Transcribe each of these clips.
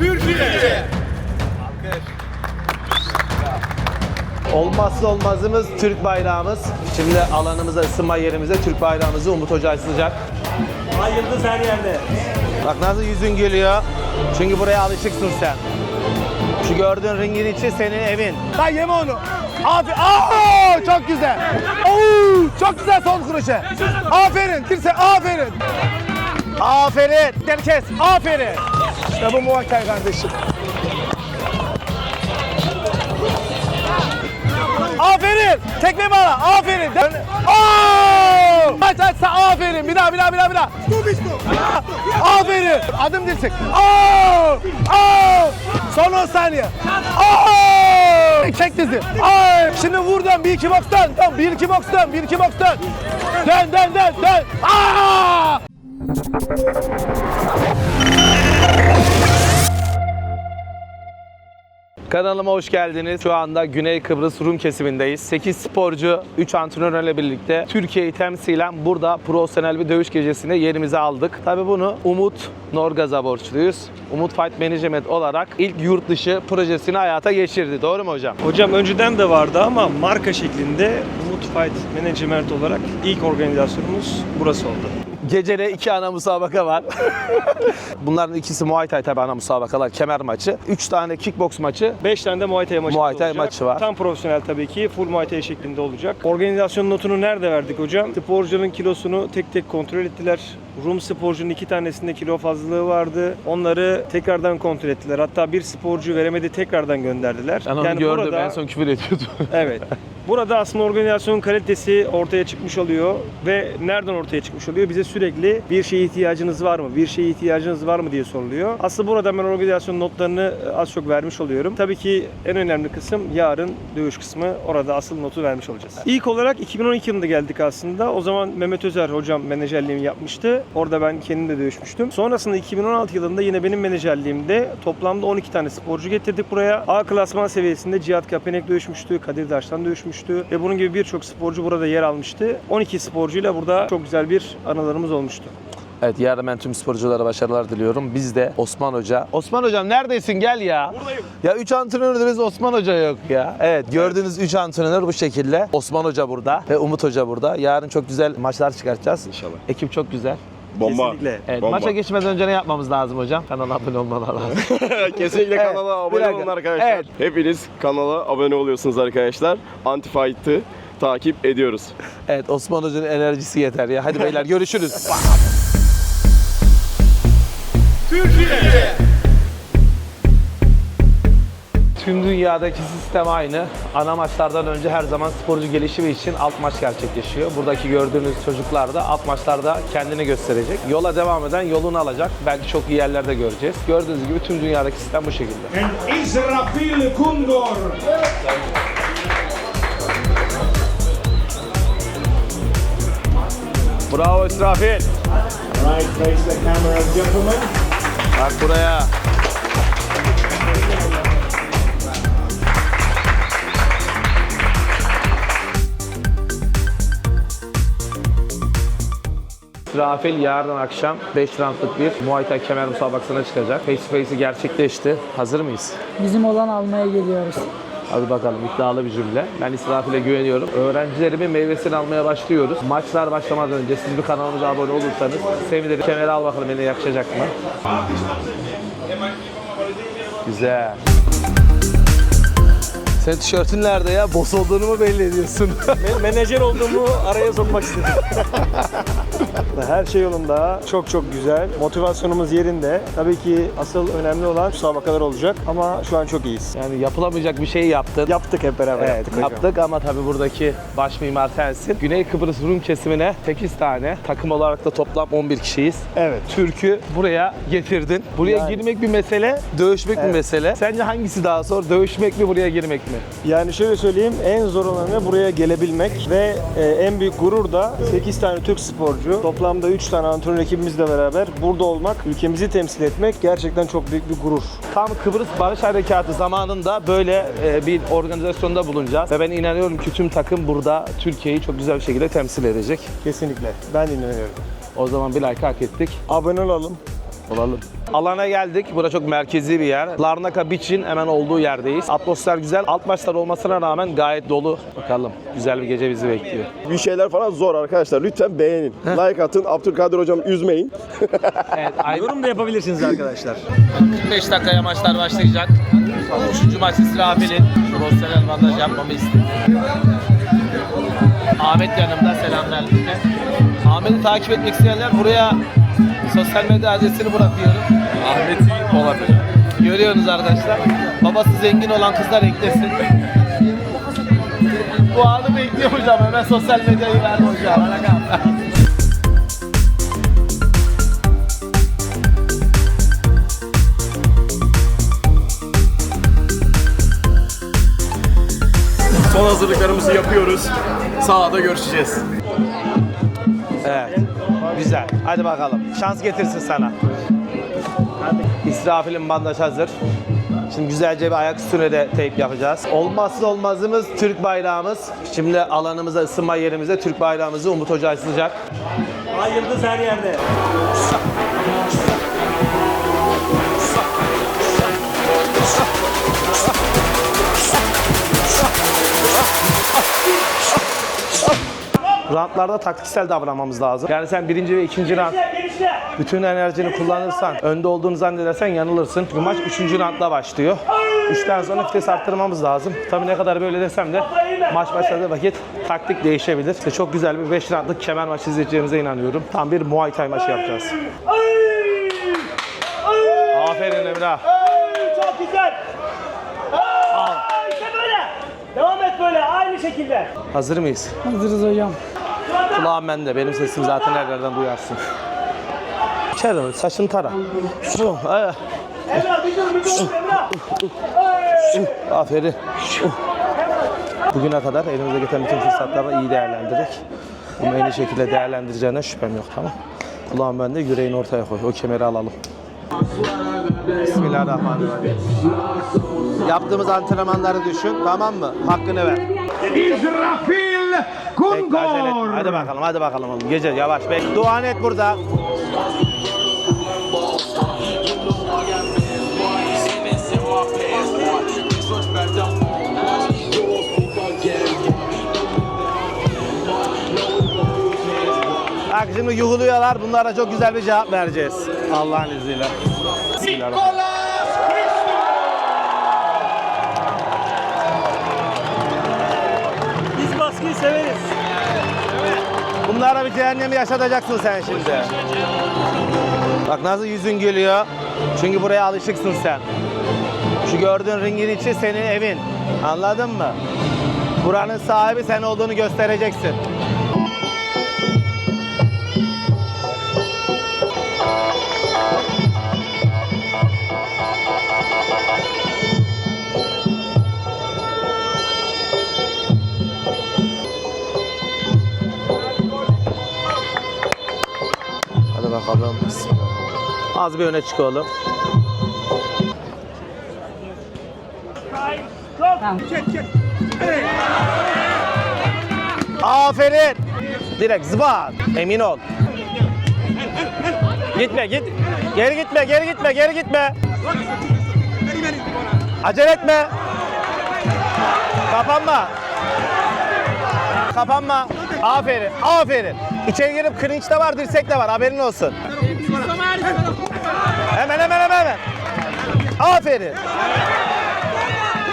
Türkiye. Olmazsa olmazımız Türk bayrağımız. Şimdi alanımıza, ısınma yerimize Türk bayrağımızı Umut Hoca açılacak. Ay yıldız her yerde. Bak nasıl yüzün gülüyor. Çünkü buraya alışıksın sen. Şu gördüğün ringin içi senin evin. Lan yeme onu. Aferin. Aa, çok güzel. Oo, çok güzel son kuruşu. Aferin. Dirse aferin. Aferin. Gel kes. Aferin. İşte bu Thai kardeşim. Aferin. Tekme bana. Aferin. Dön. Oo! Aç aç aferin. Bir daha bir daha bir daha bir daha. Aferin. Adım dirsek. Oo! Oo! Son 10 saniye. Oo! Çek dizi. Ay! Şimdi vur dön. Bir iki dön. Dön. Bir iki dön. Bir iki dön. Dön dön dön dön. Aa! Kanalıma hoş geldiniz. Şu anda Güney Kıbrıs Rum kesimindeyiz. 8 sporcu, 3 antrenörle birlikte Türkiye'yi temsilen burada profesyonel bir dövüş gecesinde yerimizi aldık. Tabii bunu Umut Norgaz'a borçluyuz. Umut Fight Management olarak ilk yurt dışı projesini hayata geçirdi. Doğru mu hocam? Hocam önceden de vardı ama marka şeklinde Umut Fight Management olarak ilk organizasyonumuz burası oldu. Gecede iki ana musabaka var. Bunların ikisi Muay Thai tabii ana musabakalar, kemer maçı. 3 tane kickbox maçı. 5 tane de Muay Thai maçı Muay Thai olacak. maçı var. Tam profesyonel tabii ki. Full Muay Thai şeklinde olacak. Organizasyon notunu nerede verdik hocam? Sporcunun kilosunu tek tek kontrol ettiler. Rum sporcunun iki tanesinde kilo fazlalığı vardı. Onları tekrardan kontrol ettiler. Hatta bir sporcu veremedi tekrardan gönderdiler. Ben onu Yani gördüm. burada- En son küfür ediyordu. Evet. Burada aslında organizasyonun kalitesi ortaya çıkmış oluyor ve nereden ortaya çıkmış oluyor? Bize sürekli bir şeye ihtiyacınız var mı? Bir şeye ihtiyacınız var mı diye soruluyor. Aslında burada ben organizasyon notlarını az çok vermiş oluyorum. Tabii ki en önemli kısım yarın dövüş kısmı. Orada asıl notu vermiş olacağız. İlk olarak 2012 yılında geldik aslında. O zaman Mehmet Özer hocam menajerliğimi yapmıştı. Orada ben kendim de dövüşmüştüm. Sonrasında 2016 yılında yine benim menajerliğimde toplamda 12 tane sporcu getirdik buraya. A klasman seviyesinde Cihat Kapenek dövüşmüştü, Kadir Daştan dövüşmüştü ve bunun gibi birçok sporcu burada yer almıştı. 12 sporcuyla burada çok güzel bir anılarımız olmuştu. Evet yarın ben tüm sporculara başarılar diliyorum. Biz de Osman Hoca. Osman Hocam neredesin gel ya. Buradayım. Ya 3 antrenörümüz Osman Hoca yok ya. Evet gördüğünüz 3 antrenör bu şekilde. Osman Hoca burada ve Umut Hoca burada. Yarın çok güzel maçlar çıkartacağız. İnşallah. Ekip çok güzel. Bomba. Kesinlikle. Evet Bomba. maça geçmeden önce ne yapmamız lazım hocam? Kanala abone olmalar lazım. Kesinlikle Evet, kanala abone olun arkadaşlar. Evet. Hepiniz kanala abone oluyorsunuz arkadaşlar. Antifight'ı takip ediyoruz. evet Osman Hoca'nın enerjisi yeter ya. Hadi beyler görüşürüz. Tüm dünyadaki sistem aynı. Ana maçlardan önce her zaman sporcu gelişimi için alt maç gerçekleşiyor. Buradaki gördüğünüz çocuklar da alt maçlarda kendini gösterecek. Yola devam eden yolunu alacak. Belki çok iyi yerlerde göreceğiz. Gördüğünüz gibi tüm dünyadaki sistem bu şekilde. Israfil Kundor. Bravo İsrafil. Right, face the camera, gentlemen. Bak buraya. İsrafil yarın akşam 5 roundlık bir Muay Thai kemer musabakasına çıkacak. Face to face'i gerçekleşti. Hazır mıyız? Bizim olan almaya geliyoruz. Hadi bakalım iddialı bir cümle. Ben İsrafil'e güveniyorum. Öğrencilerimin meyvesini almaya başlıyoruz. Maçlar başlamadan önce siz bir kanalımıza abone olursanız sevinirim. Kemeri al bakalım beni yakışacak mı? Güzel. Senin tişörtün nerede ya? Boss olduğunu mu belli ediyorsun? Men- menajer olduğumu araya sokmak istedim. Her şey yolunda. Çok çok güzel. Motivasyonumuz yerinde. Tabii ki asıl önemli olan müsabakalar olacak ama şu an çok iyiyiz. yani yapılamayacak bir şey yaptın. Yaptık hep beraber Evet, yaptık hocam. yaptık ama tabii buradaki baş mimar sensin. Güney Kıbrıs Rum kesimine 8 tane takım olarak da toplam 11 kişiyiz. Evet. Türk'ü buraya getirdin. Buraya Yani- girmek bir mesele, dövüşmek bir Evet. mesele. Sence hangisi daha zor? Dövüşmek mi, buraya girmek mi? Yani şöyle söyleyeyim en zor olanı buraya gelebilmek ve e, en büyük gurur da 8 tane Türk sporcu toplamda 3 tane antrenör ekibimizle beraber burada olmak, ülkemizi temsil etmek gerçekten çok büyük bir gurur. Tam Kıbrıs Barış Harekatı zamanında böyle e, bir organizasyonda bulunacağız. Ve ben inanıyorum ki tüm takım burada Türkiye'yi çok güzel bir şekilde temsil edecek. Kesinlikle. Ben inanıyorum. O zaman bir like hak ettik. Abone olalım. Olalım. Alana geldik. Burası çok merkezi bir yer. Larnaka Beach'in hemen olduğu yerdeyiz. Atmosfer güzel. Alt maçlar olmasına rağmen gayet dolu. Bakalım güzel bir gece bizi bekliyor. Bir şeyler falan zor arkadaşlar. Lütfen beğenin. Like atın. Abdülkadir hocam üzmeyin. Yorum da yapabilirsiniz arkadaşlar. 5 dakikaya maçlar başlayacak. Üçüncü maç İsrafil'in profesyonel bandaj yapmamı istedi. Ahmet yanımda selamlar. Ahmet'i takip etmek isteyenler buraya sosyal medya adresini bırakıyorum. Ahmet'i olabilir. Görüyorsunuz arkadaşlar. Babası zengin olan kızlar eklesin. Bu anı bekliyor hocam. Hemen sosyal medyayı ver hocam. Son hazırlıklarımızı yapıyoruz. Sahada görüşeceğiz. Evet. Güzel. Hadi bakalım. Şans getirsin sana. İsrafil'in bandaj hazır. Şimdi güzelce bir ayak üstüne de teyp yapacağız. Olmazsa olmazımız Türk bayrağımız. Şimdi alanımıza, ısınma yerimize Türk bayrağımızı Umut Hoca asılacak. Ay yıldız her yerde. Rantlarda taktiksel davranmamız lazım. Yani sen birinci ve ikinci rant bütün enerjini kullanırsan, önde olduğunu zannedersen yanılırsın. Çünkü maç üçüncü rantla başlıyor. Üçten sonra vites arttırmamız lazım. Tabii ne kadar böyle desem de maç başladığı vakit taktik değişebilir. İşte çok güzel bir 5 rantlık kemer maçı izleyeceğimize inanıyorum. Tam bir Muay Thai maçı yapacağız. Aferin Emrah. Çok güzel. İşte böyle. Devam et böyle aynı şekilde. Hazır mıyız? Hazırız hocam. Kulağım bende. Benim sesim zaten her yerden duyarsın. İçeri saçını tara. Emrah bir dur bir. Aferin. Bugüne kadar elimize geçen bütün fırsatları iyi değerlendirdik. Bunu en iyi şekilde değerlendireceğine şüphem yok tamam. Kulağın bende yüreğini ortaya koy. O kemeri alalım. Bismillahirrahmanirrahim. Yaptığımız antrenmanları düşün tamam mı? Hakkını ver. İsrafil Bekle. Hadi bakalım hadi bakalım oğlum. Gece yavaş bek. Duan et burada. Bak yuhuluyorlar. Bunlara çok güzel bir cevap vereceğiz. Allah'ın izniyle. Bismillahirrahmanirrahim. Baskıyı severiz. Bunlara bir cehennemi yaşatacaksın sen şimdi. Bak nasıl yüzün gülüyor. Çünkü buraya alışıksın sen. Şu gördüğün ringin içi senin evin. Anladın mı? Buranın sahibi sen olduğunu göstereceksin. Bakalım. Az bir öne çık oğlum. Aferin. Direkt zıbat. Emin ol. Gitme git. Geri gitme geri gitme geri gitme. Acele etme. Kapanma. Kapanma. Aferin. Aferin. İçeri girip clinch de var, dirsek de var. Haberin olsun. Hemen hemen hemen hemen. Aferin.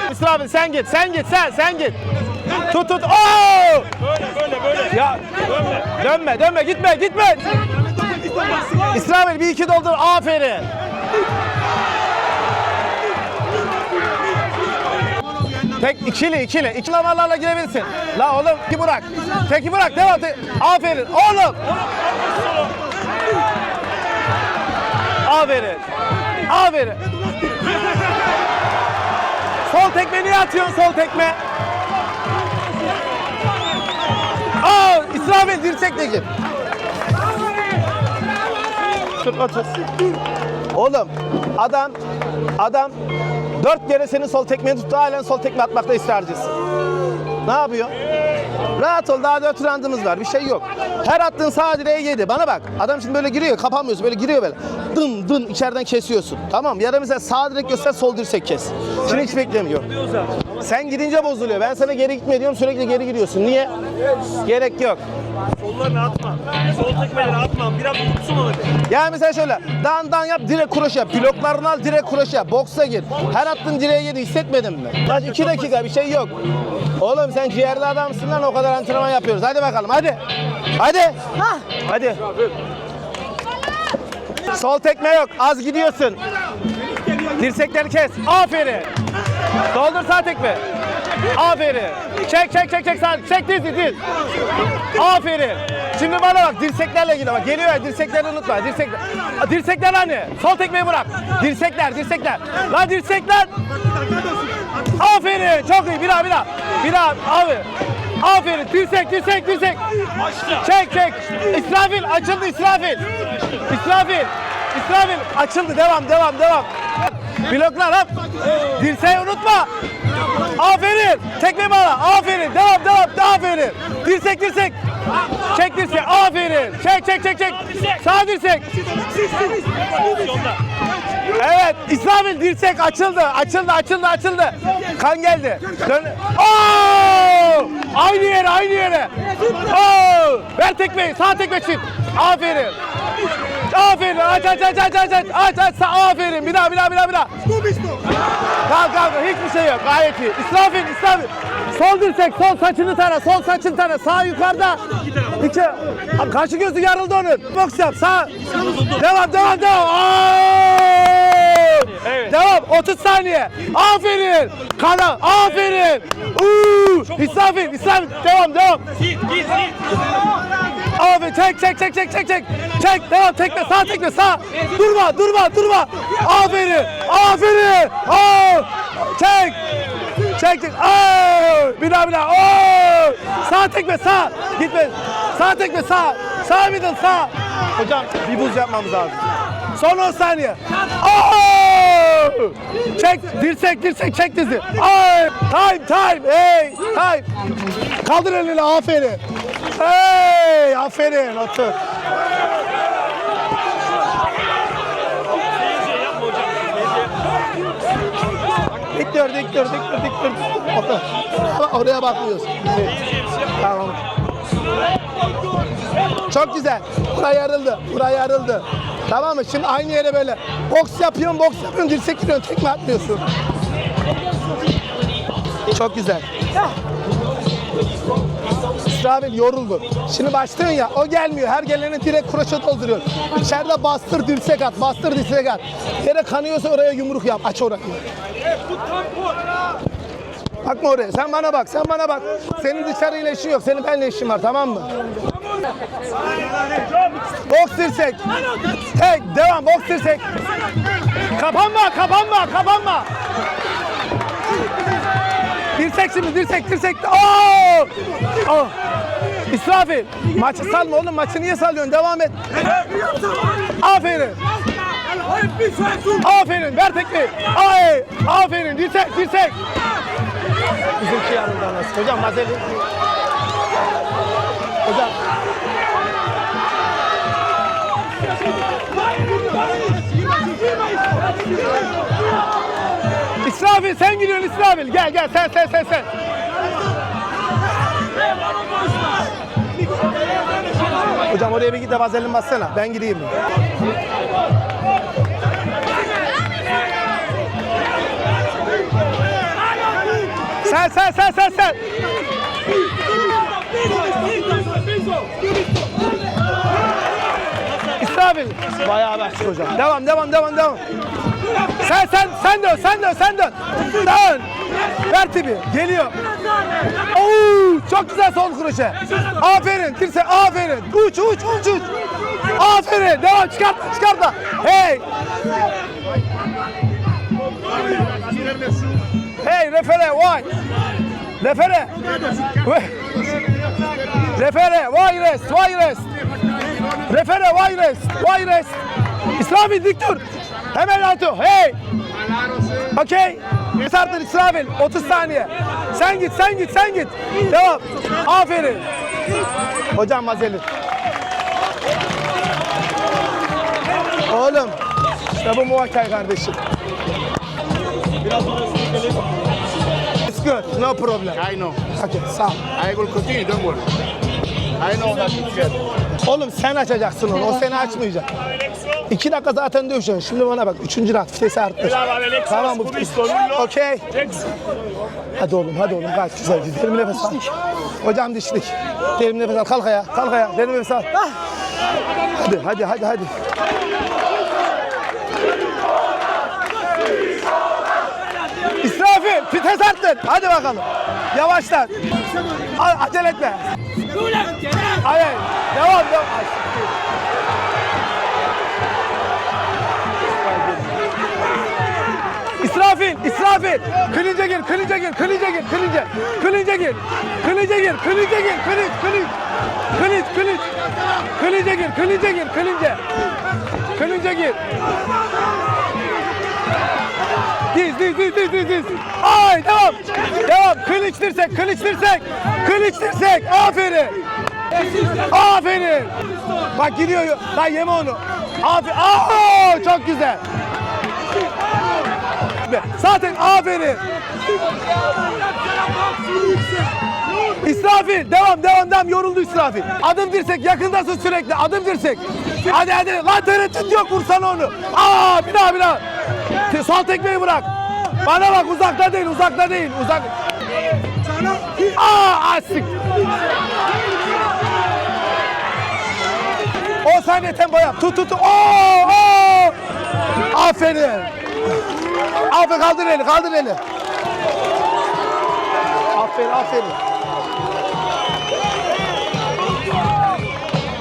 Hüsnü abi sen git, sen git, sen, sen git. Tut tut. Oo! Böyle böyle böyle. Ya dönme, dönme, gitme, gitme. İsrail bir iki doldur. Aferin. Tek ikili ikili. İkili damarlarla girebilirsin. La oğlum iki bırak. Teki bırak. Devam. Te- Aferin. Oğlum. Aferin. Aferin. Sol tekme niye atıyorsun sol tekme? Aa, İsrafil dirsekle gir. Otur, otur. Oğlum, adam, adam dört kere senin sol tekmeyi tuttu, halen sol tekme atmakta ısrarcısın. Ne yapıyor? Rahat ol daha dört randımız var bir şey yok. Her attığın sağ direğe yedi. Bana bak adam şimdi böyle giriyor kapamıyorsun böyle giriyor böyle. Dın dın içeriden kesiyorsun. Tamam ya da mesela sağ direk göster sol dirsek kes. Şimdi hiç beklemiyor. Sen gidince bozuluyor. Ben sana geri gitme diyorum sürekli geri gidiyorsun. Niye? Gerek yok. Sollarını atma. Sol tekmeleri atma. Biraz tutsun onu. Yani mesela şöyle dan dan yap direkt kroşe yap. Bloklarını al direkt kroşe yap. Boksa gir. Her attığın direğe yedi hissetmedin mi? Kaç iki dakika bir şey yok. Oğlum sen ciğerli adamsın lan o kadar antrenman yapıyoruz. Hadi bakalım hadi. Hadi. Hadi. Sol tekme yok. Az gidiyorsun. Dirsekleri kes. Aferin. Doldur sağ tekme. Aferin. Çek çek çek çek sağ. Çek diz diz. Aferin. Şimdi bana bak dirseklerle ilgili bak. Geliyor ya dirsekleri unutma. Dirsekler. Dirsekler hani. Sol tekmeyi bırak. Dirsekler dirsekler. Lan dirsekler. Aferin. Çok iyi. Bir daha bir daha. Bir daha. Abi. Aferin. Dirsek dirsek dirsek. Çek çek. İsrafil açıldı İsrafil. İsrafil. İsrafil açıldı. Devam devam devam. Bloklar hop. Dirseği unutma. Aferin. Tekme bana. Aferin. Devam devam. Aferin. Dirsek dirsek. Çek dirsek. Aferin. Çek çek çek çek. Sağ dirsek. Evet. İsrafil dirsek açıldı. Açıldı açıldı açıldı. Kan geldi. Dön. Aynı yere aynı yere. Oo! Ver tekmeyi. Sağ tekme çift. Aferin. Aferin. Aç aç aç aç aç aç. Aç aç. Sağ- Aferin. Bir daha bir daha bir daha bir daha. Kalk kalk hiçbir şey yok gayet iyi. İsrafil İsrafil. Sol dirsek sol saçını tara sol saçını tara sağ yukarıda. İki. Abi Karşı gözü yarıldı onun. Boks yap sağ. Devam devam devam. Oo! Devam 30 saniye. Aferin. Kana aferin. Uuu. İsrafil İsrafil devam devam. Abi çek çek çek çek çek çek. Çek devam tekme sağ tekme sağ. Durma durma durma. Aferin. Aferin. Aa! Çek. Çek çek. Aa! Bir daha bir daha. Oo! Sağ tekme sağ. Gitme. Sağ tekme sağ. Sağ middle sağ. Hocam bir buz yapmamız lazım. Son 10 saniye. Aa! Çek dirsek dirsek çek dizi. Ay! Time time. Hey time. Kaldır elini aferin. Hey aferin otur. Dik dur dik dur dik dur dik dur. Oraya bakmıyorsun. Tamam. Çok güzel. Bura yarıldı. Bura yarıldı. Tamam mı? Şimdi aynı yere böyle boks yapıyorsun, boks yapıyorsun, dirsek giriyorsun, tekme atmıyorsun. Çok güzel. İsrafil yoruldu. Şimdi başlıyorsun ya o gelmiyor. Her geleni direkt kroşe dolduruyor. İçeride bastır dirsek at. Bastır dirsek at. Yere kanıyorsa oraya yumruk yap. Aç orayı. Bakma oraya. Sen bana bak. Sen bana bak. Senin dışarıyla işin yok. Senin benimle işin var. Tamam mı? Boks dirsek. Tek. Devam. Boks dirsek. Kapanma. Kapanma. Kapanma. Dirsek şimdi dirsek dirsek. Oo! Oh! İsrafil. Maçı salma oğlum. Maçı niye salıyorsun? Devam et. Aferin. Aferin. Ver tekmeyi. Ay! Aferin. Dirsek dirsek. Bizimki yanında nasıl? Hocam Mazeli. Hocam. İsrafil sen gidiyorsun İsrafil. Gel gel sen sen sen sen. Hocam oraya bir git de vazelin bassana. Ben gideyim. Sen sen sen sen sen. İsrafil. Bayağı başlık hocam. Devam devam devam devam. Sen sen sen dön sen dön sen dön. Dön. Ver tipi. Geliyor. Oo, çok güzel sol kroşe. Aferin. Dirse aferin. Uç uç uç uç. Aferin. Devam çıkartma çıkartma. Hey. Hey refere why? Refere. Refere why rest why rest? Refere why rest why rest? İslami dik dur. Hemen atı. Hey. Okay. Sardır İsrafil 30 saniye. Sen git sen git sen git. Devam. Aferin. Hocam Mazeli. Oğlum. İşte bu Muvakkay kardeşim. It's good. No problem. I know. Okay, sağ ol. I will continue, don't worry. I know that it's good. Oğlum sen açacaksın onu. O seni açmayacak. İki dakika zaten dövüşüyorsun. Şimdi bana bak. Üçüncü rahat. Vitesi arttır. Tamam bu. Okey. Hadi oğlum hadi oğlum gayet güzel. Derin nefes al. Hocam dişlik. Derin nefes al. Kalk ayağa. Kalk ayağa. Derin nefes al. Ah. Hadi hadi hadi hadi. İsrafil vites arttır. Hadi bakalım. Yavaşlar. Acele etme. Hayır. Devam devam. İsrafil, İsrafil. Kılıca gir, kılıca gir, kılıca gir, kılıca. Kılıca gir. Kılıca gir, kılıca gir, kılıç, kılıç. Kılıç, kılıç. Kılıca gir, kılıca gir, kılıca. Kılıca gir. Diz, diz, diz, diz, diz, diz. Ay, devam. Devam. Kılıç dirsek, kılıç dirsek. Kılıç dirsek. Aferin. Aferin. Bak gidiyor. Lan yeme onu. Aferin. Aa, çok güzel. Zaten aferin. İsrafil devam devam devam yoruldu İsrafil. Adım dirsek yakındasın sürekli adım dirsek. Hadi hadi lan tereddüt yok vursana onu. Aa bir daha bir daha. Sol tekmeyi bırak. Bana bak uzakta değil uzakta değil uzak. Aa asık. 10 saniye tempo yap. Tut. tut. Oo, oo. Aferin. Aferin kaldır eli kaldır eli. Aferin aferin.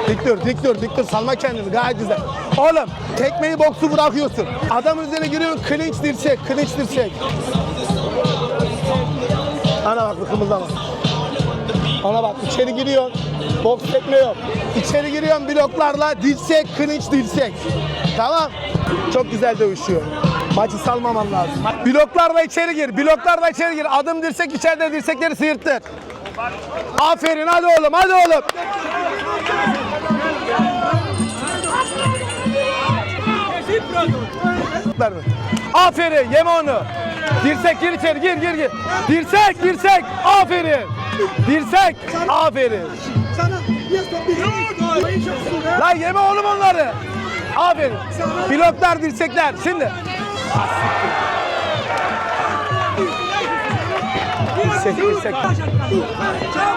Dik dur dik dur dik dur salma kendini gayet güzel. Oğlum tekmeyi boksu bırakıyorsun. Adam üzerine giriyorsun clinch dirsek clinch dirsek. Ana bak bir kımıldama. Ona bak içeri giriyorsun. Boks tekme yok. İçeri giriyorsun bloklarla dirsek, clinch dirsek. Tamam. Çok güzel dövüşüyor. Maçı salmaman lazım. Bloklarla içeri gir. Bloklarla içeri gir. Adım dirsek içeride dirsekleri sıyırttır. Aferin hadi oğlum hadi oğlum. Aferin yeme onu. Dirsek gir içeri gir gir gir. Dirsek dirsek aferin. Dirsek aferin. Lan yeme oğlum onları. Aferin. Bloklar dirsekler şimdi. Dirsek dirsek.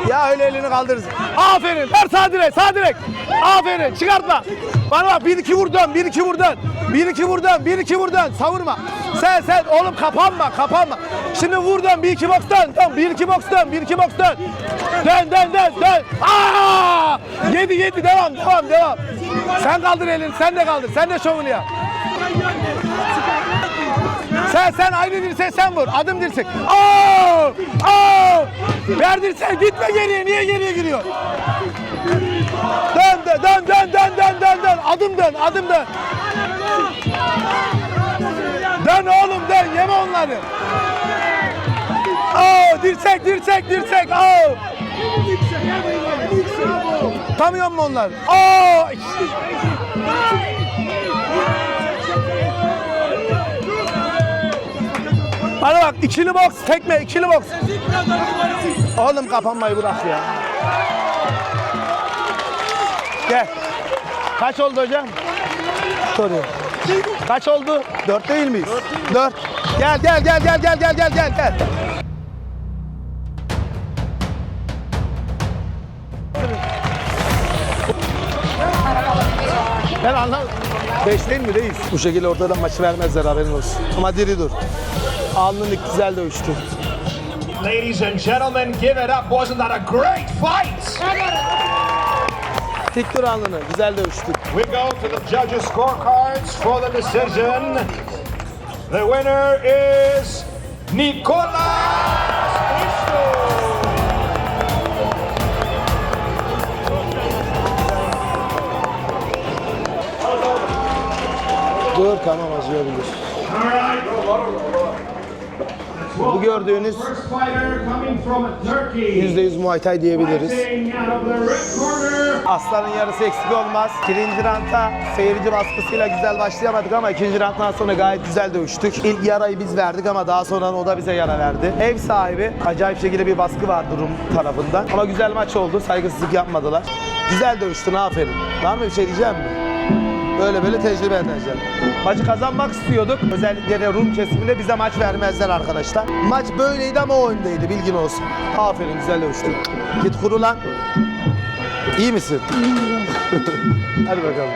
Ya öyle elini kaldırırsın. Aferin. Ver sağ direk sağ direk. Aferin çıkartma. Bana bak bir iki vur dön bir iki vur dön. Bir iki vur dön bir iki vur dön. Savurma. Sen sen oğlum kapanma kapanma. Şimdi vur dön bir iki boks dön. Tamam bir iki boks dön bir iki boks dön. Dön dön dön dön. Aa! Yedi yedi devam devam devam. Sen kaldır elini sen de kaldır. Sen de şovunu yap. Sen sen aynı dirseğe sen vur. Adım dirsek. Aa! Aa! Ver dirseğe gitme geriye. Niye geriye giriyor? Dön dön dön dön dön dön dön. Adım dön adım dön. Dön oğlum dön yeme onları. Aa, dirsek dirsek dirsek. Aa. Tanıyor musun onları? Aa. Bana bak ikili boks, tekme ikili boks. Oğlum kapanmayı bırak ya. Gel. Kaç oldu hocam? Soruyor. Kaç oldu? Dört değil miyiz? Dört. Gel gel gel gel gel gel gel gel gel. Ben anlamadım. Beş değil mi reis? Bu şekilde ortadan maçı vermezler haberin olsun. Ama diri dur. Alnın güzel dövüştü. Ladies and gentlemen, give it up. Wasn't that a great fight? Dik dur alnını. Güzel dövüştü. We go to the judges' scorecards for the decision. The winner is Nicolas Isto. Dur tamam acıyabilir. Bu gördüğünüz First fighter coming from Turkey. %100 Muay Thai diyebiliriz. Aslanın yarısı eksik olmaz. Birinci ranta seyirci baskısıyla güzel başlayamadık ama ikinci ranttan sonra gayet güzel dövüştük. İlk yarayı biz verdik ama daha sonra o da bize yara verdi. Ev sahibi acayip şekilde bir baskı var durum tarafından. Ama güzel maç oldu. Saygısızlık yapmadılar. Güzel dövüştün aferin. Var mı bir şey diyeceğim mi? Böyle böyle tecrübe edeceğim. Maçı kazanmak istiyorduk. Özellikle de Rum kesiminde bize maç vermezler arkadaşlar. Maç böyleydi ama o öndeydi bilgin olsun. Aferin güzel dövüştün. Git kuru lan. İyi misin? Hadi bakalım.